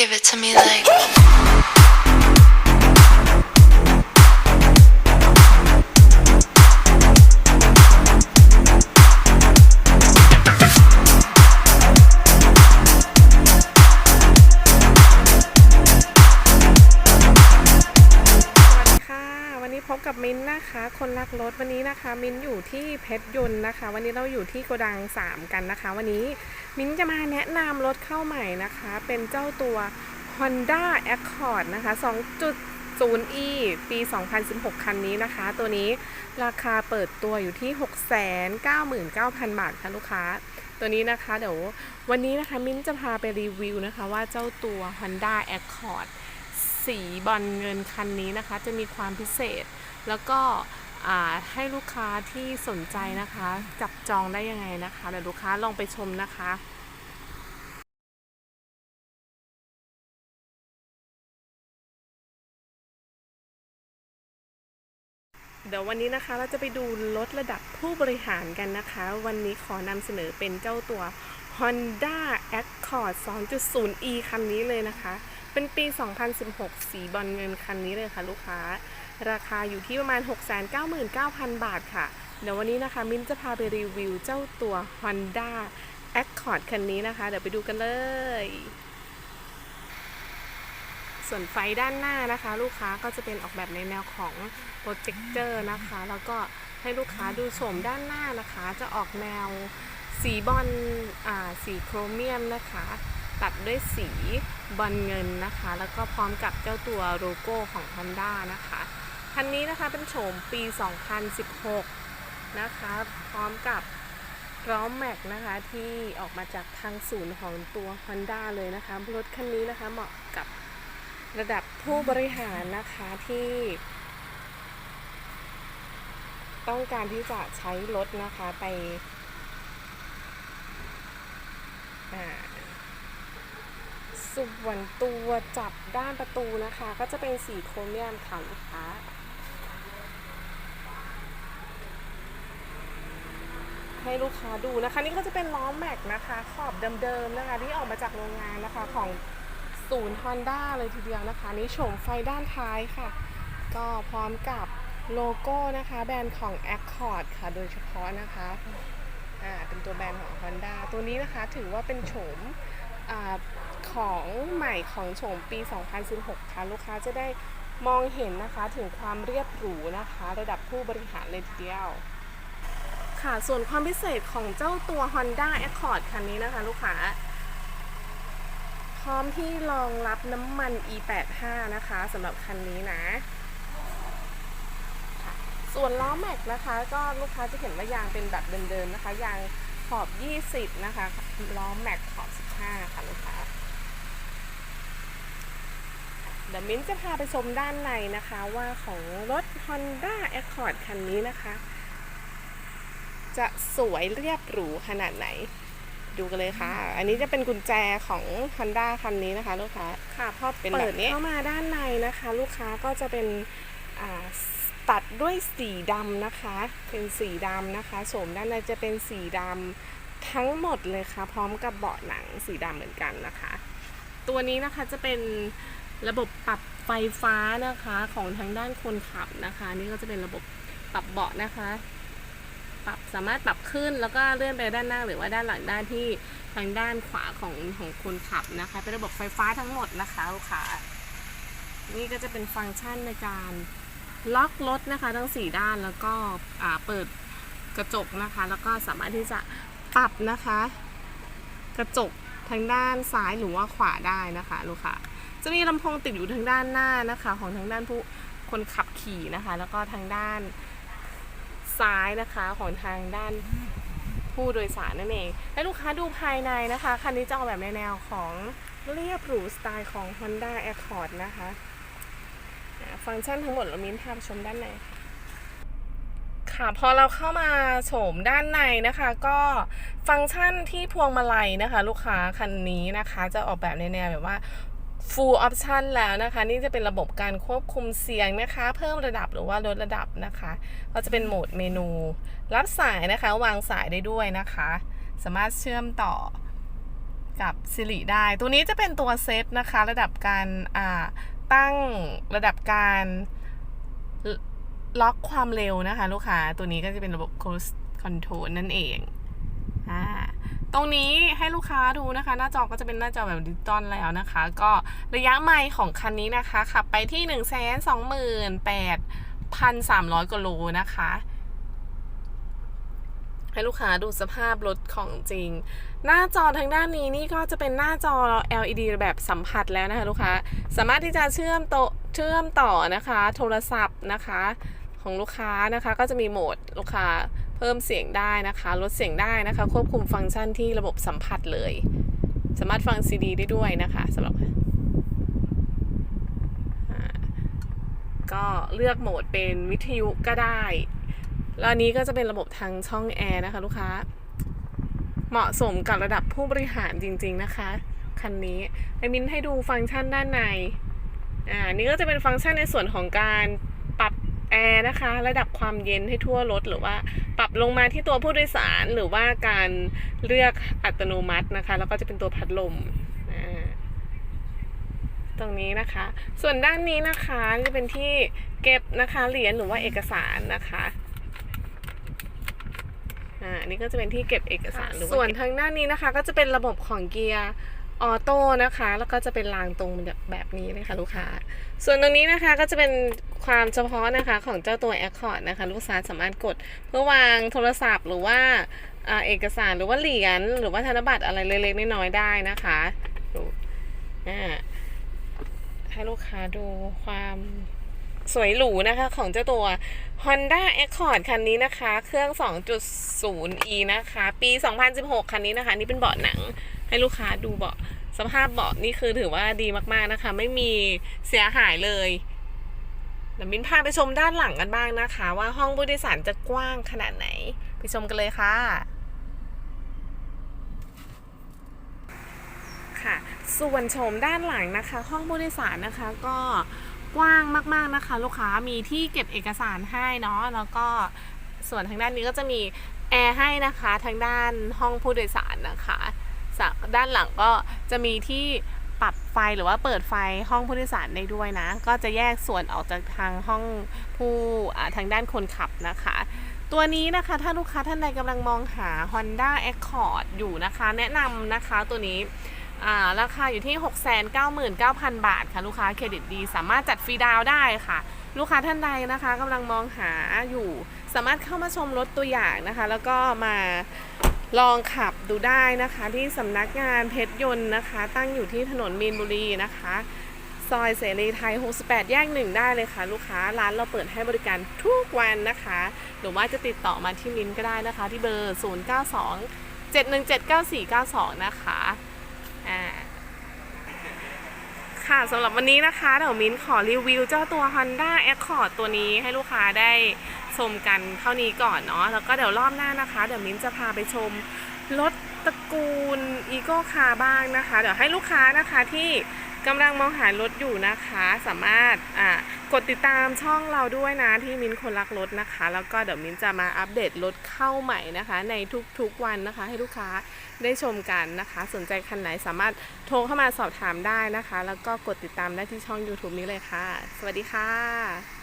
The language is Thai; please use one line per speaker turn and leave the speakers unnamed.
Give it to me like.
สวัสดีค่ะวันนี้พบกับมิ้นนะคะ คนรักรถวันนี้นะคะ มิ้นอยู่ที่เพชรยนต์นะคะ วันนี้เราอยู่ที่โกดัง 3 กันนะคะ วันนี้ มิ้นจะมาแนะนำรถเข้าใหม่นะคะ เป็นเจ้าตัว Honda Accord นะคะ 2.0e ปี 2016 คันนี้นะคะ ตัวนี้ราคาเปิดตัวอยู่ที่ 699,000 บาทค่ะลูกค้า ตัวนี้นะคะเดี๋ยววันนี้นะคะมิ้นจะพาไปรีวิวนะคะว่าเจ้าตัว Honda Accord สีบอลเงินคันนี้นะคะ จะมีความพิเศษ แล้วก็ ให้ลูกค้าที่สนใจนะคะ จับจองได้ยังไงนะคะเดี๋ยวลูกค้าลองไปชมนะคะเดี๋ยววันนี้นะคะเราจะไปดูรถระดับผู้บริหารกันนะคะ วันนี้ขอนำเสนอเป็นเจ้าตัว Honda Accord 2.0e คันนี้เลยนะคะ เป็นปี 2016 สีบอลเงินคันนี้เลยค่ะลูกค้า ราคาอยู่ที่ประมาณ 699,000 บาทค่ะ เดี๋ยววันนี้นะคะ มิ้นจะพาไปรีวิวเจ้าตัว Honda Accord คันนี้นะคะ เดี๋ยวไปดูกันเลย ส่วนไฟด้านหน้านะคะ ลูกค้าก็จะเป็นออกแบบในแนวของโปรเจคเตอร์นะคะ แล้วก็ให้ลูกค้าดูโฉมด้านหน้านะคะ จะออกแนวสีบอลอ่าสีโครเมียมนะคะ ตัดด้วยสีบอลเงินนะคะ แล้วก็พร้อมกับเจ้าตัวโลโก้ของ Honda นะคะ คันนี้นะคะเป็นโฉมปี 2016 นะคะพร้อมกับล้อมแม็กนะคะที่ออกมาจากทางศูนย์ของตัว Honda เลยนะคะรถคันนี้นะคะเหมาะกับระดับผู้บริหารนะคะที่ต้องการที่จะใช้รถนะคะไปอ่าส่วนตัวจับด้านประตูนะคะ ก็จะเป็นสีโครเมียมค่ะลูกค้า ให้ลูกค้าดูนะคะ นี่ก็จะเป็นล้อแม็กนะคะขอบเดิมๆนะคะที่ออกมาจากโรงงานนะคะของศูนย์ Honda เลยทีเดียวนะคะ นี่โฉมไฟด้านท้ายค่ะ ก็พร้อมกับโลโก้นะคะ แบรนด์ของ Accord ค่ะ โดยเฉพาะนะคะอ่าเป็นตัวแบรนด์ของ Honda ตัวนี้นะคะถือว่าเป็นโฉมอาของใหม่ของโฉมปี 2016 ค่ะ ลูกค้าจะได้มองเห็นนะคะถึงความเรียบหรูนะคะ ระดับผู้บริหารเลยทีเดียว ค่ะ ส่วนความพิเศษของเจ้าตัว Honda Accord คันนี้นะคะ ลูกค้าพร้อมที่รองรับน้ำมัน E85 นะคะสำหรับคันนี้นะ ส่วนล้อแม็กนะคะ ก็ลูกค้าจะเห็นว่ายางเป็นแบบเดิมๆนะคะ ยางขอบ 20 นะคะ ล้อแม็กขอบ 15 ค่ะลูกค้าเดี๋ยวมิ้นจะพาไปชมด้านในนะคะว่าของรถ Honda Accord คันนี้นะคะ จะสวยเรียบหรูขนาดไหน ดูกันเลยค่ะ อันนี้จะเป็นกุญแจของ Honda คันนี้นะคะ ลูกค้าค่ะพอ
เป็น
เปิ
แบ
ด
บนี้
เข้ามาด้านในนะคะ ลูกค้าก็จะเป็นอ่าตัดด้วยสีดำนะคะ เป็นสีดำนะคะโฉมด้านในจะเป็นสีดำทั้งหมดเลยค่ะ พร้อมกับเบาะหนังสีดำเหมือนกันนะคะ ตัวนี้นะคะจะเป็นระบบปรับไฟฟ้านะคะของทางด้านคนขับนะคะ นี่ก็จะเป็นระบบปรับเบาะนะคะป รับสามารถปรับขึ้นแล้วก็เลื่อนไปด้านหน้าหรือว่าด้านหลังด้านที่ทางด้านขวาของของคนขับนะคะ เป็นระบบไฟฟ้าทั้งหมดนะคะลูกค้านี่ก็จะเป็นฟังก์ชันในการล็อกรถนะคะทั้งสี่ด้านแล้วก็เปิดกระจกนะคะ แล้วก็สามารถที่จะปรับนะคะ กระจกทางด้านซ้ายหรือว่าขวาได้นะคะลูกค้าจะมีลำโพงติดอยู่ทางด้านหน้านะคะ ของทางด้านผู้คนขับขี่นะคะ แล้วก็ทางด้าน ซ้ายนะคะของทางด้านผู้โดยสารนั่นเองและลูกค้าดูภายในนะคะ คันนี้จะออกแบบในแนวของเรียบหรูสไตล์ของ Honda Accord นะคะ ฟังก์ชันทั้งหมดเรามิ้นพาชมด้านในค่ะค่ะพอเราเข้ามาโฉมด้านในนะคะ ก็ฟังก์ชันที่พวงมาลัยนะคะ ลูกค้าคันนี้นะคะ จะออกแบบในแนวแบบว่า full option แล้วนะคะ นี่จะเป็นระบบการควบคุมเสียงนะคะ เพิ่มระดับหรือว่าลดระดับนะคะ ก็จะเป็นโหมดเมนู รับสายนะคะ วางสายได้ด้วยนะคะ สามารถเชื่อมต่อกับสิริได้ ตัวนี้จะเป็นตัวเซตนะคะ ระดับการตั้งระดับการล็อกความเร็วนะคะ ลูกค้าตัวนี้ก็จะเป็นระบบ cruise control นั่นเองอ่า ตรงนี้ให้ลูกค้าดูนะคะ หน้าจอก็จะเป็นหน้าจอแบบดิจิตอลแล้วนะคะ ก็ระยะไมล์ของคันนี้นะคะขับไปที่ 1 2 8 3 0 0กิโลนะคะ ให้ลูกค้าดูสภาพรถของจริง หน้าจอทางด้านนี้นี่ก็จะเป็นหน้าจอ LED แบบสัมผัสแล้วนะคะ ลูกค้าสามารถที่จะเชื่อมโตเชื่อมต่อนะคะ โทรศัพท์นะคะของลูกค้านะคะ ก็จะมีโหมดลูกค้า เพิ่มเสียงได้นะคะ ลดเสียงได้นะคะ ควบคุมฟังก์ชันที่ระบบสัมผัสเลย สามารถฟังซีดีได้ด้วยนะคะสำหรับก็เลือกโหมดเป็นวิทยุก็ได้แล้วนี้ก็จะเป็นระบบทางช่องแอร์นะคะลูกค้า เหมาะสมกับระดับผู้บริหารจริง ๆ นะคะคันนี้ไอมินให้ดูฟังก์ชันด้านใน อ่า นี่ก็จะเป็นฟังก์ชันในส่วนของการ แอร์นะคะ ระดับความเย็นให้ทั่วรถหรือว่าปรับลงมาที่ตัวผู้โดยสารหรือว่าการเลือกอัตโนมัตินะคะ แล้วก็จะเป็นตัวพัดลมอ่าตรงนี้นะคะ ส่วนด้านนี้นะคะจะเป็นที่เก็บนะคะเหรียญหรือว่าเอกสารนะคะอ่าอันนี่ก็จะเป็นที่เก็บเอกสารหรือว่าส่วนทางด้านนี้นะคะ ก็จะเป็นระบบของเกียร์ ออโต้นะคะ แล้วก็จะเป็นรางตรงแบบนี้เลยค่ะลูกค้า ส่วนตรงนี้นะคะก็จะเป็นความเฉพาะนะคะของเจ้าตัว Accord นะคะ ลูกค้าสามารถกดเพื่อวางโทรศัพท์หรือว่าเอกสารหรือว่าเหรียญหรือว่าธนบัตรอะไรเล็กๆน้อยๆได้นะคะดูให้ลูกค้าดูความสวยหรูนะคะของเจ้าตัว Honda Accord คันนี้นะคะ เครื่อง 2.0e นะคะ ปี 2016 คันนี้นะคะ นี่เป็นเบาะหนัง ให้ลูกค้าดูเบาะสภาพเบาะนี่คือถือว่าดีมากๆนะคะ ไม่มีเสียหายเลยเดี๋ยวมินพาไปชมด้านหลังกันบ้างนะคะ ว่าห้องผู้โดยสารจะกว้างขนาดไหน ไปชมกันเลยค่ะค่ะ ส่วนโฉมด้านหลังนะคะ ห้องผู้โดยสารนะคะก็กว้างมากๆนะคะ ลูกค้ามีที่เก็บเอกสารให้เนาะแล้วก็ส่วนทางด้านนี้ก็จะมีแอร์ให้นะคะทางด้านห้องผู้โดยสารนะคะ ด้านหลังก็จะมีที่ปรับไฟหรือว่าเปิดไฟห้องผู้โดยสารได้ด้วยนะ ก็จะแยกส่วนออกจากทางห้องผู้ทางด้านคนขับนะคะ ตัวนี้นะคะถ้าลูกค้าท่านใดกำลังมองหา Honda Accord อยู่นะคะ แนะนำนะคะตัวนี้ราคาอยู่ที่ 699,000 บาทค่ะ ลูกค้าเครดิตดี สามารถจัดฟรีดาวได้ค่ะ ลูกค้าท่านใดนะคะกำลังมองหาอยู่ สามารถเข้ามาชมรถตัวอย่างนะคะ แล้วก็มา ลองขับดูได้นะคะที่สำนักงานเพชรยนต์นะคะ ตั้งอยู่ที่ถนนมีนบุรีนะคะ ซอยเสรีไทย 68 แยกหนึ่งได้เลยค่ะ ลูกค้าร้านเราเปิดให้บริการทุกวันนะคะ หรือว่าจะติดต่อมาที่มินก็ได้นะคะ ที่เบอร์ 092 7179492 นะคะอ่าค่ะสำหรับวันนี้นะคะเดี๋ยวมิ้นขอรีวิวเจ้าตัว Honda Accord ตัวนี้ให้ลูกค้าได้ ชมกันเท่านี้ก่อนเนาะแล้วก็เดี๋ยวรอบหน้านะคะ เดี๋ยวมิ้นจะพาไปชมรถตระกูล Eco Car บ้างนะคะ เดี๋ยวให้ลูกค้านะคะที่กำลังมองหารถอยู่นะคะ สามารถอ่ากดติดตามช่องเราด้วยนะที่มิ้นคนรักรถนะคะ แล้วก็เดี๋ยวมิ้นจะมาอัปเดตรถเข้าใหม่นะคะ ในทุกๆวันนะคะ ให้ลูกค้าได้ชมกันนะคะ สนใจคันไหนสามารถโทรเข้ามาสอบถามได้นะคะ แล้วก็กดติดตามได้ที่ช่อง YouTube นี้เลยค่ะ สวัสดีค่ะ